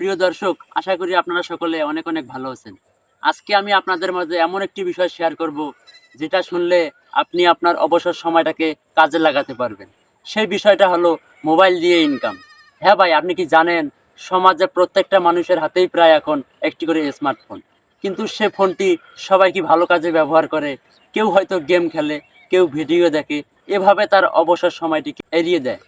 প্রিয় দর্শক, আশা করি আপনারা সকলে অনেক অনেক ভালো আছেন। আজকে আমি আপনাদের মাঝে এমন একটি বিষয় শেয়ার করব, যেটা শুনলে আপনি আপনার অবসর সময়টাকে কাজে লাগাতে পারবেন। সেই বিষয়টা হলো মোবাইল দিয়ে ইনকাম হ্যাঁ ভাই, আপনি কি জানেন, সমাজে প্রত্যেকটা মানুষের হাতেই প্রায় এখন একটি করে স্মার্টফোন কিন্তু সে ফোনটি সবাই কি ভালো কাজে ব্যবহার করে? কেউ হয়তো গেম খেলে, কেউ ভিডিও দেখে, এভাবে তার অবসর সময়টিকে এড়িয়ে দেয়।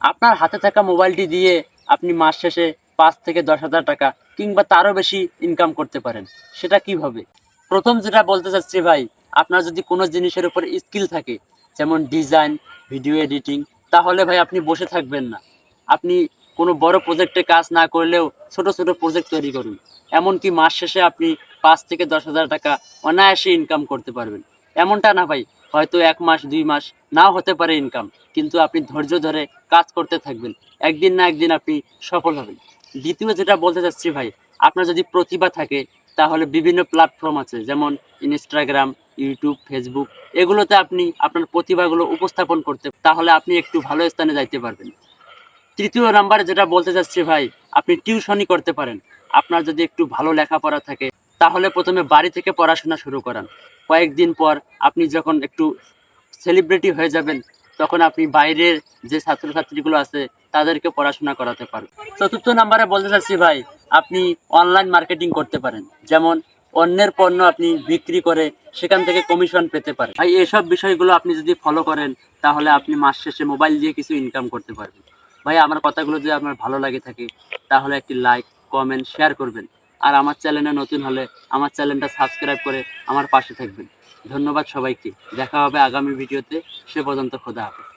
আপনার হাতে থাকা মোবাইলটি দিয়ে আপনি মাস শেষে পাঁচ থেকে দশ হাজার টাকা কিংবা তারও বেশি ইনকাম করতে পারেন। সেটা কীভাবে? প্রথম যেটা বলতে চাচ্ছি ভাই, আপনার যদি কোনো জিনিসের উপর স্কিল থাকে, যেমন ডিজাইন ভিডিও এডিটিং তাহলে ভাই আপনি বসে থাকবেন না। আপনি কোনো বড় প্রজেক্টে কাজ না করলেও ছোট ছোট প্রজেক্ট তৈরি করুন। এমনকি মাস শেষে আপনি পাঁচ থেকে দশ হাজার টাকা অনায়াসে ইনকাম করতে পারবেন। এমনটা না ভাই, হয়তো এক মাস, দুই মাস নাও হতে পারে ইনকাম কিন্তু আপনি ধৈর্য ধরে কাজ করতে থাকবেন। একদিন না একদিন আপনি সফল হবেন। দ্বিতীয় যেটা বলতে চাচ্ছি ভাই, আপনার যদি প্রতিভা থাকে, তাহলে বিভিন্ন প্ল্যাটফর্ম আছে, যেমন ইনস্টাগ্রাম ইউটিউব ফেসবুক এগুলোতে আপনি আপনার প্রতিভাগুলো উপস্থাপন করতে, তাহলে আপনি একটু ভালো স্থানে যাইতে পারবেন। তৃতীয় নাম্বারে যেটা বলতে চাচ্ছি ভাই, আপনি টিউশনই করতে পারেন। আপনার যদি একটু ভালো লেখাপড়া থাকে, তাহলে প্রথমে বাড়ি থেকে পড়াশোনা শুরু করান। কয়েকদিন পর আপনি যখন একটু সেলিব্রিটি হয়ে যাবেন তখন আপনি বাইরের যে ছাত্রছাত্রীগুলো আছে, তাদেরকে পড়াশোনা করাতে পারবেন। চতুর্থ নাম্বারে বলতে চাচ্ছি ভাই, আপনি অনলাইন মার্কেটিং করতে পারেন। যেমন অন্যের পণ্য আপনি বিক্রি করে সেখান থেকে কমিশন পেতে পারেন। ভাই, এসব বিষয়গুলো আপনি যদি ফলো করেন, তাহলে আপনি মাস শেষে মোবাইল দিয়ে কিছু ইনকাম করতে পারবেন। ভাই, আমার কথাগুলো যদি আপনার ভালো লাগে থাকে, তাহলে একটি লাইক কমেন্ট শেয়ার করবেন। আর আমার চ্যানেলে নতুন হলে আমার চ্যানেলটা সাবস্ক্রাইব করে আমার পাশে থাকবেন। ধন্যবাদ সবাইকে। দেখা হবে আগামী ভিডিওতে সে পর্যন্ত খোদা হাফেজ।